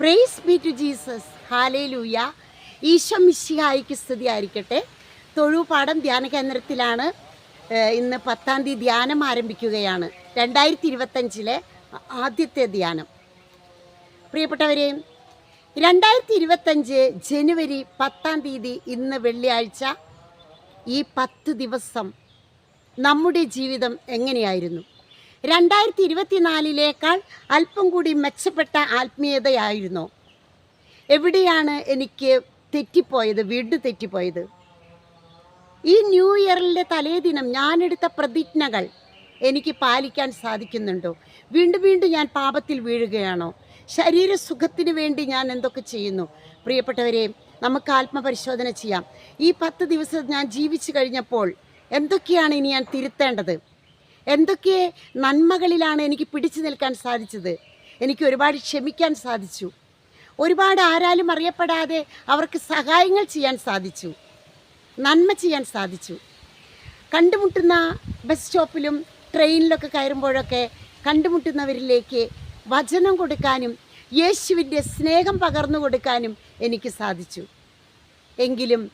Praise be to Jesus hallelujah Isho മിശിഹായിക്ക് സ്തുതി ആയിരിക്കട്ടെ തൊഴുപാടം ധ്യാന കേന്ദ്രത്തിലാണ് ഇന്ന് പത്താം തീയതി ധ്യാനം ആരംഭിക്കുകയാണ്. രണ്ടായിരത്തി ഇരുപത്തഞ്ചിലെ ആദ്യത്തെ ധ്യാനം. പ്രിയപ്പെട്ടവരെ രണ്ടായിരത്തി ഇരുപത്തഞ്ച് ജനുവരി പത്താം തീയതി ഇന്ന് വെള്ളിയാഴ്ച ഈ പത്ത് ദിവസം നമ്മുടെ ജീവിതം എങ്ങനെയായിരുന്നു? രണ്ടായിരത്തി ഇരുപത്തിനാലിലേക്കാൾ അല്പം കൂടി മെച്ചപ്പെട്ട ആത്മീയതയായിരുന്നു. എവിടെയാണ് എനിക്ക് തെറ്റിപ്പോയത് വീണ്ടും തെറ്റിപ്പോയത്? ഈ ന്യൂ ഇയറിന്റെ തലേദിനം ഞാനെടുത്ത പ്രതിജ്ഞകൾ എനിക്ക് പാലിക്കാൻ സാധിക്കുന്നുണ്ടോ? വീണ്ടും വീണ്ടും ഞാൻ പാപത്തിൽ വീഴുകയാണോ? ശരീരസുഖത്തിന് വേണ്ടി ഞാൻ എന്തൊക്കെ ചെയ്യുന്നു? പ്രിയപ്പെട്ടവരെ നമുക്ക് ആത്മപരിശോധന ചെയ്യാം. ഈ പത്ത് ദിവസം ഞാൻ ജീവിച്ചു കഴിഞ്ഞപ്പോൾ എന്തൊക്കെയാണ് ഇനി ഞാൻ തിരുത്തേണ്ടത്? എന്തൊക്കെ നന്മകളിലാണ് എനിക്ക് പിടിച്ചു നിൽക്കാൻ സാധിച്ചത്? എനിക്ക് ഒരുപാട് ക്ഷമിക്കാൻ സാധിച്ചു. ഒരുപാട് ആരാലും അറിയപ്പെടാതെ അവർക്ക് സഹായങ്ങൾ ചെയ്യാൻ സാധിച്ചു. നന്മ ചെയ്യാൻ സാധിച്ചു. കണ്ടുമുട്ടുന്ന ബസ് സ്റ്റോപ്പിലും ട്രെയിനിലൊക്കെ കയറുമ്പോഴൊക്കെ കണ്ടുമുട്ടുന്നവരിലേക്ക് വചനം കൊടുക്കാനും യേശുവിന്റെ സ്നേഹം പകർന്നു കൊടുക്കാനും എനിക്ക് സാധിച്ചു. എങ്കിലും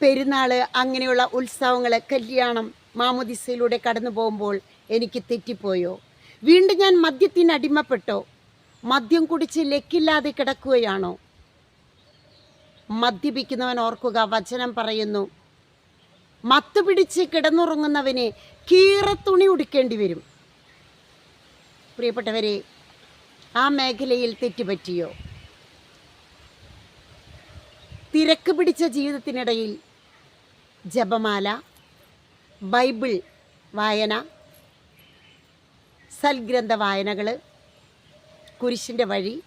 പെരുന്നാൾ അങ്ങനെയുള്ള ഉത്സവങ്ങൾ കല്യാണം മാമുദിസയിലൂടെ കടന്നു പോകുമ്പോൾ എനിക്ക് തെറ്റിപ്പോയോ? വീണ്ടും ഞാൻ മദ്യത്തിന് അടിമപ്പെട്ടോ? മദ്യം കുടിച്ച് ലക്കില്ലാതെ കിടക്കുകയാണോ? മദ്യപിക്കുന്നവൻ ഓർക്കുക വചനം പറയുന്നു. മത്ത് പിടിച്ച് കിടന്നുറങ്ങുന്നവനെ കീറത്തുണി ഉടുക്കേണ്ടി വരും. പ്രിയപ്പെട്ടവരെ ആ മേഖലയിൽ തെറ്റുപറ്റിയോ? തിരക്ക് പിടിച്ച ജീവിതത്തിനിടയിൽ ജപമാല ബൈബിൾ വായന സൽഗ്രന്ഥ വായനകൾ കുരിശിന്റെ വഴി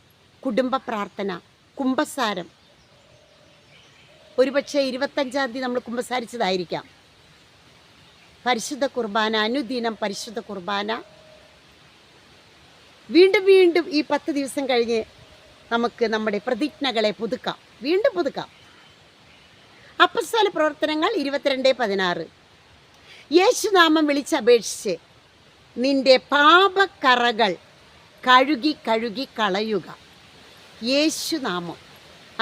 കുടുംബ പ്രാർത്ഥന കുംഭസാരം. ഒരുപക്ഷെ ഇരുപത്തഞ്ചാം തീയതി നമ്മൾ കുംഭസാരിച്ചതായിരിക്കാം. പരിശുദ്ധ കുർബാന അനുദിനം പരിശുദ്ധ കുർബാന. വീണ്ടും വീണ്ടും ഈ പത്ത് ദിവസം കഴിഞ്ഞ് നമുക്ക് നമ്മുടെ പ്രതിജ്ഞകളെ പുതുക്കാം. വീണ്ടും പുതുക്കാം. അപ്പസ്ഥല പ്രവർത്തനങ്ങൾ ഇരുപത്തിരണ്ട് പതിനാറ്. യേശുനാമം വിളിച്ചപേക്ഷിച്ച് നിന്റെ പാപക്കറകൾ കഴുകി കഴുകി കളയുക. യേശുനാമം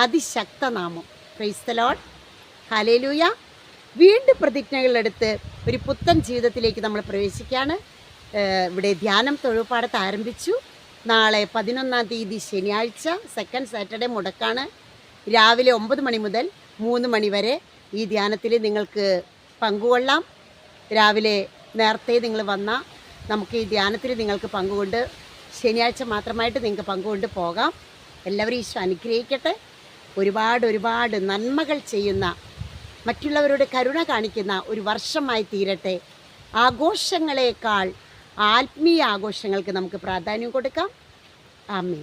അതിശക്തനാമം. ക്രൈസ്തലോൺ ഹലേലൂയ വീണ്ടും പ്രതിജ്ഞകളെടുത്ത് ഒരു പുത്തൻ ജീവിതത്തിലേക്ക് നമ്മൾ പ്രവേശിക്കുകയാണ്. ഇവിടെ ധ്യാനം തൊഴുപാടത്ത് ആരംഭിച്ചു. നാളെ പതിനൊന്നാം തീയതി ശനിയാഴ്ച സെക്കൻഡ് സാറ്റർഡേ മുടക്കാണ്. രാവിലെ ഒമ്പത് മണി മുതൽ മൂന്ന് മണി വരെ ഈ ധ്യാനത്തിൽ നിങ്ങൾക്ക് പങ്കുകൊള്ളാം. രാവിലെ നേരത്തെ നിങ്ങൾ വന്നാൽ നമുക്ക് ഈ ധ്യാനത്തിൽ നിങ്ങൾക്ക് പങ്കുകൊണ്ട് ശനിയാഴ്ച മാത്രമായിട്ട് നിങ്ങൾക്ക് പങ്കുകൊണ്ട് പോകാം. എല്ലാവരും ഈശോ അനുഗ്രഹിക്കട്ടെ. ഒരുപാട് ഒരുപാട് നന്മകൾ ചെയ്യുന്ന മറ്റുള്ളവരുടെ കരുണ കാണിക്കുന്ന ഒരു വർഷമായി തീരട്ടെ. ആഘോഷങ്ങളെക്കാൾ ആത്മീയ ആഘോഷങ്ങൾക്ക് നമുക്ക് പ്രാധാന്യം കൊടുക്കാം. ആമേ